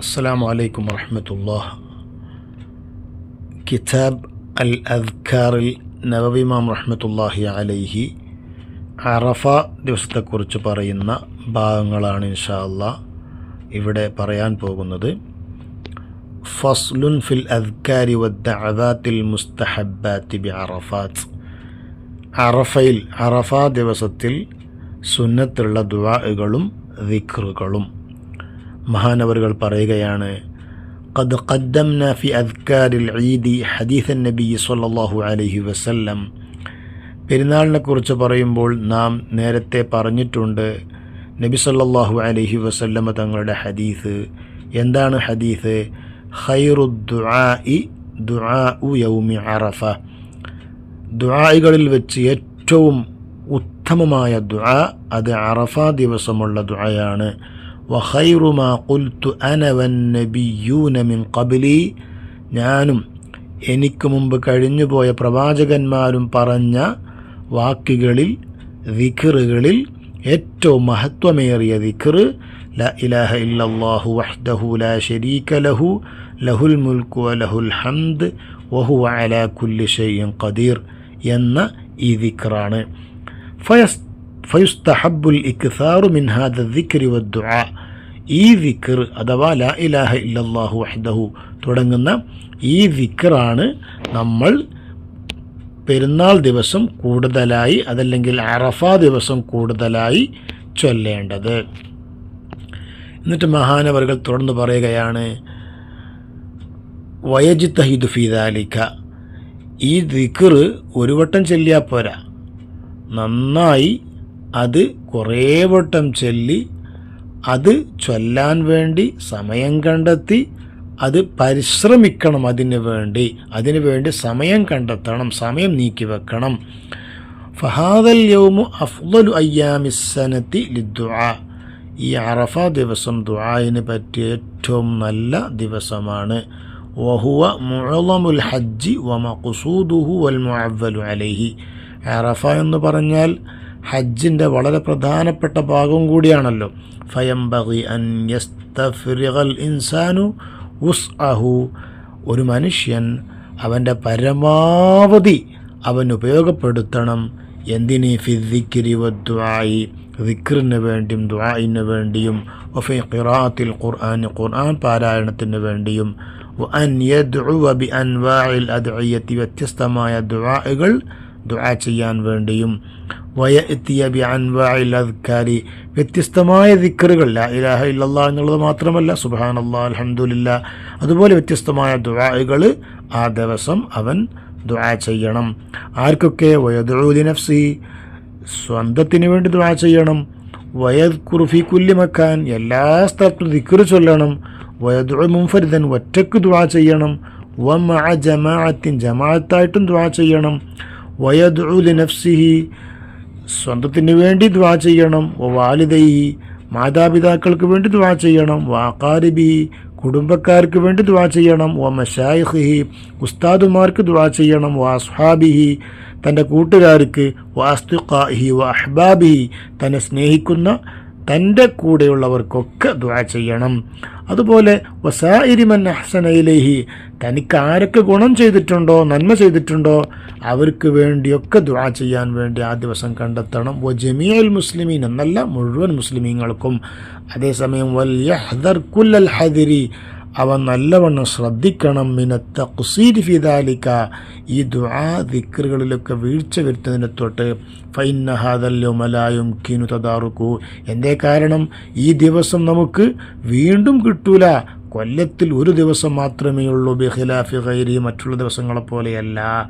السلام عليكم ورحمة الله കിതാബ് അൽ അദ്കാറിൽ നവവിമാം റഹ്മത്തുല്ലാഹി അലൈഹി അറഫ ദിവസത്തെക്കുറിച്ച് പറയുന്ന ഭാഗങ്ങളാണ് ഇൻഷാ അല്ലാ ഇവിടെ പറയാൻ പോകുന്നത് ഫസ്ലുൻ ഫിൽ അദ്കാരി വദ്ദഅവാത്തിൽ മുസ്തഹബാത്തി ബി അറഫാത്ത് അറഫയിൽ അറഫ ദിവസത്തിൽ സുന്നത്തുള്ള ദുആകളും ദിക്റുകളും മഹാനവറുകൾ പറയുകയാണ് قد قدمنا في أذكار العيد حديث النبي صلى الله عليه وسلم പെരുന്നാളിനെ കുറിച്ച് പറയുമ്പോൾ നാം നേരത്തെ പറഞ്ഞിട്ടുണ്ട് നബി സല്ലല്ലാഹു അലൈഹി വസല്ലമ തങ്ങളുടെ ഹദീസ് എന്താണ് ഹദീസ് ഖൈറു ദുആഇ ദുആഉ യൗമി അറഫ ദുആകളിൽ വെച്ച് ഏറ്റവും ഉത്തമമായ ദുആ അത് അറഫ ദിവസമുള്ള ദുആയാണ് വഖൈറു മാ ഖുൽതു അന വന്നബിയൂന മിൻ കബിലി ഞാനും എനിക്ക് മുമ്പ് കഴിഞ്ഞുപോയ പ്രവാചകന്മാരും പറഞ്ഞ വാക്കുകളിൽ ദിഖറുകളിൽ ഏറ്റവും മഹത്വമേറിയ ദിഖർ ല ഇലാഹ ഇല്ലല്ലാഹു വഹ്ദഹു ലാ ശരീക ലഹു ലഹുൽ മുൽക്കു വലഹുൽ ഹംദ് വഹു അലാ കുല്ലി ഷൈഇൻ ഖദീർ എന്ന ഈ ദിക്റാണ്. ഫയസ് ഫയുസ്തഹബുൽ ഇഖ്സാറു മിൻ ഹാദ ദിക്രി വദ്ദുആ ഈ വിക്കർ അഥവാ ല ഇലാഹ ഇല്ലാഹു വഹ്ദഹു തുടങ്ങുന്ന ഈ വിക്കറാണ് നമ്മൾ പെരുന്നാൾ ദിവസം കൂടുതലായി അതല്ലെങ്കിൽ അറഫ ദിവസം കൂടുതലായി ചൊല്ലേണ്ടത്. എന്നിട്ട് മഹാനവറുകൾ തുടർന്ന് പറയുകയാണ് വയജിത്തഹിദു ഫിദാലിക്ക ഈ ദിക്കർ ഒരു വട്ടം ചെല്ലിയാൽ പോരാ. നന്നായി അത് കുറേ വട്ടം ചൊല്ലി അത് ചൊല്ലാൻ വേണ്ടി സമയം കണ്ടെത്തി അത് പരിശ്രമിക്കണം അതിനു വേണ്ടി. അതിനു വേണ്ടി സമയം കണ്ടെത്തണം സമയം നീക്കി വെക്കണം. ഫഹാദൽ യൗമു അഫ്ദലു അയ്യാമിസനത്തി ലിദ്ദുആ. ഈ അറഫ ദിവസം ദുആയിന് പറ്റിയ ഏറ്റവും നല്ല ദിവസമാണ്. വഹുവ മുഅളമുൽ ഹജ്ജി വ മഖ്സൂദുഹു വൽ മുഅവ്വലു അലൈഹി. അറഫ എന്ന് പറഞ്ഞാൽ ഹജ്ജിന്റെ വളരെ പ്രധാനപ്പെട്ട ഭാഗം കൂടിയാണല്ലോ. ഫയംബഗി അൻ യസ്തഫ്രിഗൽ ഇൻസാനു ഉസ് അഹു ഒരു മനുഷ്യൻ അവന്റെ പരമാവധി അവൻ ഉപയോഗപ്പെടുത്തണം. എന്തിനീ ഫിദ്ദിക്കിരി വദ്വായി ദിക്റിന് വേണ്ടിയും ദ്വായിന് വേണ്ടിയും. ഒഫി ഖിറാത്തിൽ ഖുർആൻ ഖുർആൻ പാരായണത്തിന് വേണ്ടിയും. അൻ യദ്ഉവ ബി അൻവാഇൽ അദ്ഇയത്തി വ്യത്യസ്തമായ ദുആകൾ ദുആ ചെയ്യാൻ വേണ്ടിയും വയത്തിയ ബി അൻവാഇൽ അദ്കാരി വ്യത്യസ്തമായ ദിക്കറുകൾ ഇലാഹ ഇല്ലല്ലാ എന്നുള്ളത് മാത്രമല്ല സുബ്ഹാനല്ലാ അൽഹംദുലില്ലാ അതുപോലെ വ്യത്യസ്തമായ ദുആകൾ ആ ദിവസം അവൻ ദുആ ചെയ്യണം. ആർക്കൊക്കെ? വയദുലി നഫ്സി സ്വന്തത്തിന് വേണ്ടി ദുആ ചെയ്യണം. വയദ് കുറുഫി കുല്ലി മക്കാൻ എല്ലാ സ്ഥലത്തും ദിക്കറ് ചൊല്ലണം. വയദു മുൻഫരിദൻ ഒറ്റയ്ക്ക് ദുആ ചെയ്യണം. വ മഅ ജമാഅത്തിൻ ജമാഅത്തായിട്ടും ദുആ ചെയ്യണം. വയദു ലി നഫ്സിഹി സ്വന്തത്തിന് വേണ്ടി ദ്വാ ചെയ്യണം. വാലിദൈഹി മാതാപിതാക്കൾക്ക് വേണ്ടി ദ്വാ ചെയ്യണം. വാക്കാരിബി കുടുംബക്കാർക്ക് വേണ്ടി ദ്വാ ചെയ്യണം. വ മഷായിഹി ഉസ്താദുമാർക്ക് ദ്വാ ചെയ്യണം. വ വാസ്ഹാബിഹി തന്റെ കൂട്ടുകാർക്ക്. വാസ്തുഖാഹി വ അഹ്ബാബിഹി തന്നെ സ്നേഹിക്കുന്ന തന്റെ കൂടെയുള്ളവർക്കൊക്കെ ദ്വാ ചെയ്യണം. അതുപോലെ വസായിരിമൻ അഹ്സനയിലേഹി തനിക്ക് ആരൊക്കെ ഗുണം ചെയ്തിട്ടുണ്ടോ നന്മ ചെയ്തിട്ടുണ്ടോ അവർക്ക് വേണ്ടിയൊക്കെ ദുആ ചെയ്യാൻ വേണ്ടി ആ ദിവസം കണ്ടെത്തണം. വ ജമിയൽ മുസ്ലിമീൻ എന്നല്ല മുഴുവൻ മുസ്ലിമീങ്ങൾക്കും. അതേസമയം വൽ ഹദർ കുല്ലൽ ഹദിരി അവൻ നല്ലവണ്ണം ശ്രദ്ധിക്കണം. മിനത്ത കുസീരി ഫിദാലിക്ക ഈ ദുആ ദിക്റുകളിലൊക്കെ വീഴ്ച വരുത്തുന്നതിനെ തൊട്ട് ഫൈനഹാദല്യോമലായും കിനു തദാറുക്കു എന്തേ കാരണം? ഈ ദിവസം നമുക്ക് വീണ്ടും കിട്ടൂല. കൊല്ലത്തിൽ ഒരു ദിവസം മാത്രമേ ഉള്ളൂ ബിഖിലാഫി ഗൈരി മറ്റുള്ള ദിവസങ്ങളെ പോലെയല്ല